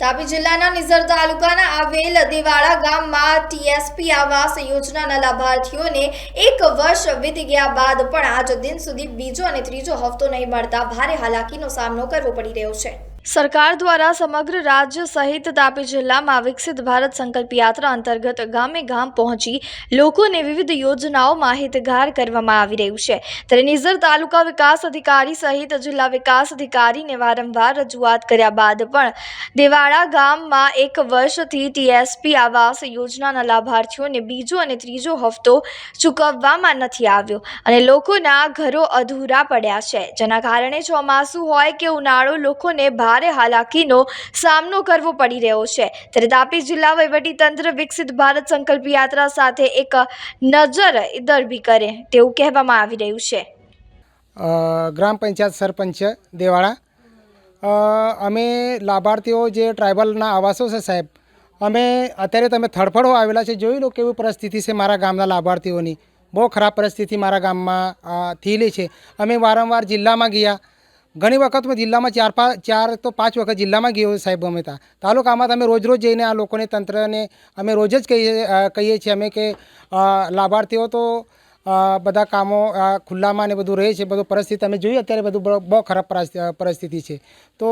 તાપી જિલ્લાના નિઝર તાલુકાના આવેલ દેવાળા ગામમાં ટીએસપી આવાસ યોજનાના લાભાર્થીઓને એક વર્ષ વીતી ગયા બાદ પણ આજ દિન સુધી બીજો અને ત્રીજો હપ્તો નહીં મળતા ભારે હાલાકીનો સામનો કરવો પડી રહ્યો છે. સરકાર દ્વારા સમગ્ર રાજ્ય સહિત તાપી જિલ્લામાં વિકસિત ભારત સંકલ્પ યાત્રા અંતર્ગત ગામે ગામ પહોંચી લોકોને વિવિધ યોજનાઓ માહિતગાર કરવામાં આવી રહ્યું છે. ત્યારે નિઝર તાલુકા વિકાસ અધિકારી સહિત જિલ્લા વિકાસ અધિકારીને વારંવાર રજૂઆત કર્યા બાદ પણ દેવાડા ગામમાં એક વર્ષથી ટીએસપી આવાસ યોજનાના લાભાર્થીઓને બીજો અને ત્રીજો હપ્તો ચૂકવવામાં નથી આવ્યો અને લોકોના ઘરો અધૂરા પડ્યા છે. જેના કારણે ચોમાસું હોય કે ઉનાળો, લોકોને ભારે હાલાકીનો સામનો કરવો પડી રહ્યો છે. ત્યારે તાપી જિલ્લા વહીવટીતંત્ર વિકસિત ભારત સંકલ્પ યાત્રા સાથે એક નજર દરબી કરે તેવું કહેવામાં આવી રહ્યું છે. ગ્રામ પંચાયત સરપંચ દેવાળા. અમે લાભાર્થીઓ જે ટ્રાઇબલના આવાસો છે સાહેબ, અમે અત્યારે તમે થડફડો આવેલા છે, જોઈ લો કેવી પરિસ્થિતિ છે મારા ગામના લાભાર્થીઓની. બહુ ખરાબ પરિસ્થિતિ મારા ગામમાં થયેલી છે. અમે વારંવાર જિલ્લામાં ગયા. ઘણી વખત મેં જિલ્લામાં ચાર પાંચ ચાર તો પાંચ વખત જિલ્લામાં ગયો સાહેબ અમે ત્યાં. તાલુકામાં તમે રોજ રોજ જઈને આ લોકોને તંત્રને અમે રોજ જ કહીએ કહીએ છીએ અમે કે લાભાર્થીઓ તો બધા કામો ખુલ્લામાં ને બધું રહે છે, બધું પરિસ્થિતિ અમે જોઈએ અત્યારે બધું બહુ ખરાબ પરિસ્થિતિ છે. તો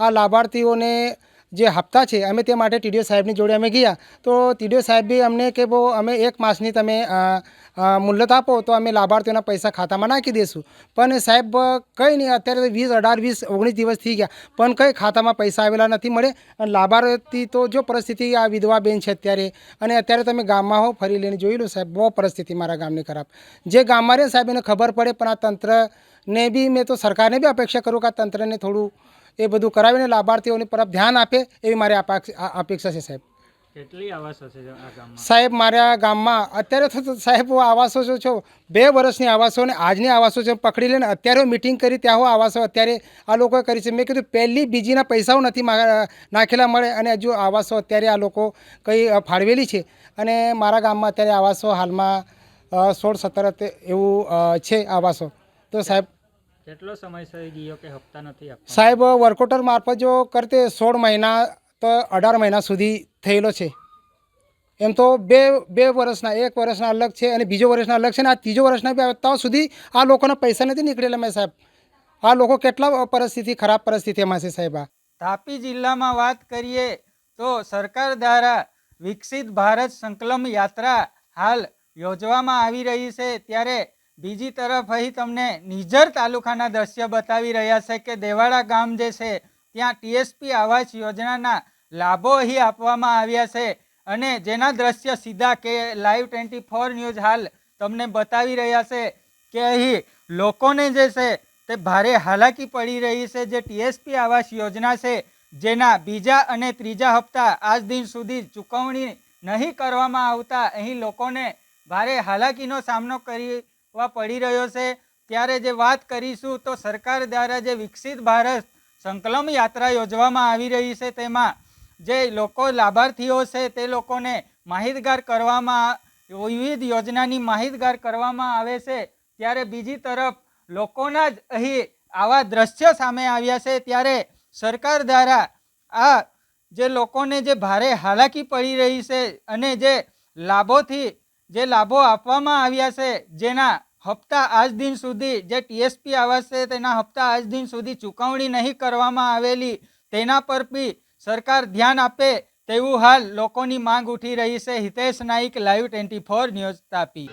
આ લાભાર્થીઓને જે હપ્તા છે અમે તે માટે ટીડીઓ સાહેબની જોડે અમે ગયા. તો ટીડીઓ સાહેબ બી અમને કે બહુ અમે એક માસની તમે અ, આપો તો અમે લાભાર્થીઓના પૈસા ખાતામાં નાખી દઈશું પણ સાહેબ કંઈ નહીં અત્યારે તો વીસ અઢાર વીસ ઓગણીસ દિવસ થઈ ગયા. પણ કંઈ ખાતામાં પૈસા આવેલા નથી મળે. અને લાભાર્થી તો જો પરિસ્થિતિ આ વિધવા બેન છે અત્યારે અને અત્યારે તમે ગામમાં હો ફરી લઈને જોઈ લો સાહેબ બહુ પરિસ્થિતિ મારા ગામની ખરાબ. જે ગામમાં રહે સાહેબ એને ખબર પડે પણ આ તંત્રને બી મેં તો સરકારને બી અપેક્ષા કરું કે આ તંત્રને થોડું એ બધું કરાવીને લાભાર્થીઓની તરફ ધ્યાન આપે એવી મારી અપેક્ષા છે સાહેબ. કેટલી આવાસો છે સાહેબ મારા ગામમાં અત્યારે તો સાહેબ હું આવાસો જો છો બે વર્ષની આવાસો ને આજની આવાસો છે પકડી લઈને અત્યારે મિટિંગ કરી ત્યાં હું આવાસો અત્યારે આ લોકોએ કરી છે. મેં કીધું પહેલી બીજીના પૈસાઓ નથી નાખેલા મળે અને હજુ આવાસો અત્યારે આ લોકો કંઈ ફાળવેલી છે. અને મારા ગામમાં અત્યારે આવાસો હાલમાં સોળ સત્તર એવું છે આવાસો. તો સાહેબ કેટલો સમય થઈ ગયો કે હપ્તા નથી આપતા સાહેબ વર્કોટર મારફત જો કરતે સોળ મહિના તો અઢાર મહિના સુધી થયેલો છે. એમ તો બે બે વર્ષના એક વર્ષના અલગ છે અને બીજો વર્ષના અલગ છે અને આ ત્રીજો વર્ષના બી અત્યાર સુધી આ લોકોના પૈસા નથી નીકળેલા મેં સાહેબ. આ લોકો કેટલા પરિસ્થિતિ ખરાબ પરિસ્થિતિમાં છે સાહેબ આ. તાપી જિલ્લામાં વાત કરીએ તો સરકાર દ્વારા વિકસિત ભારત સંકલમ યાત્રા હાલ યોજવામાં આવી રહી છે. ત્યારે બીજી તરફ અહીં તમને નિઝર તાલુકાના દ્રશ્ય બતાવી રહ્યા છે કે દેવાડા ગામ જે છે, ત્યાં ટીએસપી આવાસ યોજનાના લાભો અહીં આપવામાં આવ્યા છે અને જેના દ્રશ્ય સીધા કે લાઈવ ટ્વેન્ટી ફોર ન્યૂઝ હાલ તમને બતાવી રહ્યા છે કે અહીં લોકોને જે છે, તે ભારે હાલાકી પડી રહી છે જે ટીએસપી આવાસ યોજના છે, જેના બીજા અને ત્રીજા હપ્તા આજ દિન સુધી ચૂકવણી નહીં કરવામાં આવતા અહીં લોકોને ભારે હાલાકીનો સામનો કરવા પડી રહ્યો છે. ત્યારે જે વાત કરીશું તો સરકાર દ્વારા જે વિકસિત ભારત સંકલમ યાત્રા યોજવામાં આવી રહી છે તેમાં જે લોકો લાભાર્થીઓ છે તે લોકોને માહિતગાર કરવામાં વિવિધ યોજનાની માહિતગાર કરવામાં આવે છે. ત્યારે બીજી તરફ લોકોના જ અહીં આવા દ્રશ્ય સામે આવ્યા છે. ત્યારે સરકાર દ્વારા આ જે લોકોને જે ભારે હાલાકી પડી રહી છે અને જે લાભોથી જે લાભો આપવામાં આવ્યા છે, જેના હપ્તા આજ દિન સુધી, જે ટીએસપી આવશે તેના હપ્તા આજ દિન સુધી ચૂકવણી નહીં કરવામાં આવેલી, તેના પર બી સરકાર ધ્યાન આપે તેવું હાલ લોકોની માંગ ઉઠી રહી છે. Hitesh Naik, live twenty four news Tapi.